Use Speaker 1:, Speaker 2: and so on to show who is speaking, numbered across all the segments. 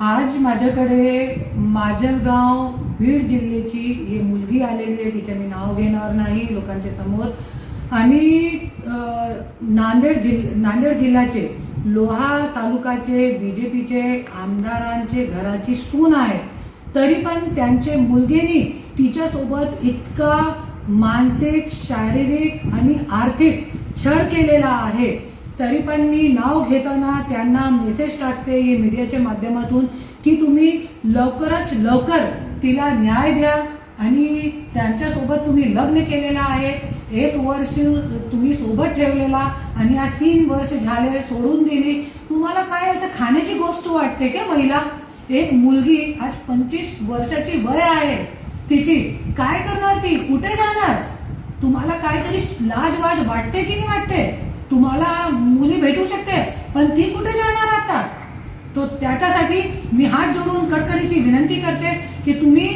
Speaker 1: आज माझ्याकडे माजलगाव बीड जिल्ह्याची ही मुलगी आलेली आहे. तिचे मी नाव घेणार नाही लोकांच्या समोर. आणि नांदेड जिल्ह नांदेड जिल्ह्याचे लोहा तालुक्याचे बीजेपीचे आमदारांचे घराची सून आहे. तरी पण त्यांचे मुलगीनी तिच्यासोबत इतका मानसिक शारीरिक आणि आर्थिक छळ केलेला आहे. तरी पण मी नाव घेताना त्यांना मेसेज टाकते ही मीडियाच्या माध्यमातून की तुम्ही लवकरच लवकर तिला न्याय द्या आणि त्यांच्यासोबत तुम्ही लग्न केलेलं आहे. एक वर्ष तुम्ही सोबत ठेवलेला आणि आज तीन वर्ष झाले सोडून दिली. तुम्हाला काय असं खाण्याची गोष्ट वाटते का महिला? एक मुलगी आज पंचवीस वर्षाची वय आहे. तिची काय करणार ती? कुठे जाणार? तुम्हाला काहीतरी लाजवाज वाटते की नाही वाटते? तुम्हाला मुली भेटू शकते पण ती कुठे जाणार आता? तो त्याच्यासाठी मी हात जोडून कडकडीची विनंती करते की तुम्ही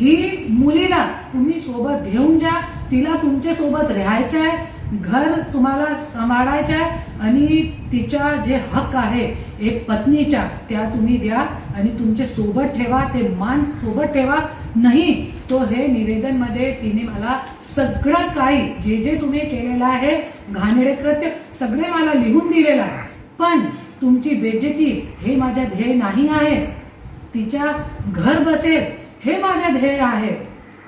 Speaker 1: ही मुलीला तुम्ही सोबत घेऊन जा तिला तुमच्यासोबत राहायचं आहे घर तुम्हाला सांभाळायचं आहे आणि तिच्या जे हक्क आहे एक पत्नीच्या त्या तुम्ही द्या आणि तुमच्यासोबत ठेवा ते मान सोबत ठेवा नाही तो हे निवेदनमध्ये तिने मला सगळं काही जे जे तुम्ही केलेलं आहे घाणेडे कृत्य सगळे मला लिहून दिलेलं आहे. पण तुमची बेज्जती हे माझ्या ध्येय नाही आहे. तिच्या घर बसेल हे माझ्या ध्येय आहे.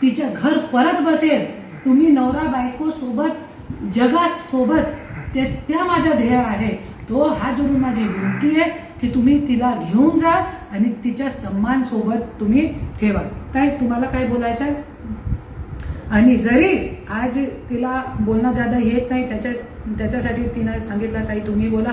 Speaker 1: तिच्या घर परत बसेल. तुम्ही नवरा बायको सोबत जगासोबत ते त्या माझ्या ध्येय आहे. तो हा जोडून माझी विनंती आहे की तुम्ही तिला घेऊन जा आणि तिच्या सन्मान सोबत तुम्ही ठेवा. काय तुम्हाला काय बोलायचं आहे? आणि जरी आज तिला बोलणं ज्यादा येत नाही त्याच्या त्याच्यासाठी तिनं सांगितलं ताई तुम्ही बोला.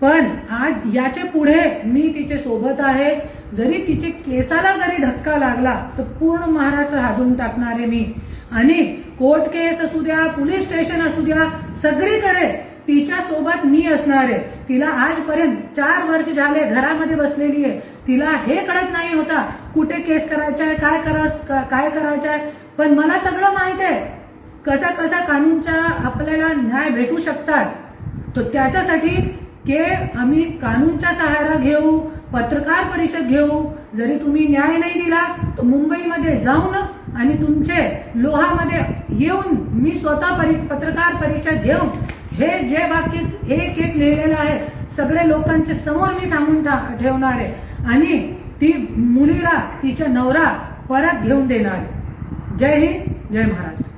Speaker 1: पण आज याचे पुढे मी तिचे सोबत आहे. जरी तिचे केसाला जरी धक्का लागला तर पूर्ण महाराष्ट्र हादून टाकणार आहे मी. आणि कोर्ट केस असू द्या पोलीस स्टेशन असू द्या सगळीकडे तिच्या सोबत मी असणार आहे. तिला आजपर्यंत चार वर्ष झाले घरामध्ये बसलेली आहे. तिला हे कळत नाही होता कुठे केस करायचा आहे काय करा काय करायचं आहे पण मला सगळं माहीत आहे. कसा कसा कानूनचा आपल्याला न्याय भेटू शकतात. तर त्याच्यासाठी के आम्ही कानूनचा सहारा घेऊ पत्रकार परिषद घेऊ. जरी तुम्ही न्याय नाही दिला तर मुंबईमध्ये जाऊन आणि तुमचे लोहामध्ये येऊन मी स्वतः परि पत्रकार परिषद घेऊन हे जे वाक्य एक एक लिहिलेलं आहे सगळे लोकांच्या समोर मी सांगून ठेवणार आहे. आणि ती मुलीला तिचा नवरा परत घेऊन देणार आहे. जय हिंद जय महाराष्ट्र.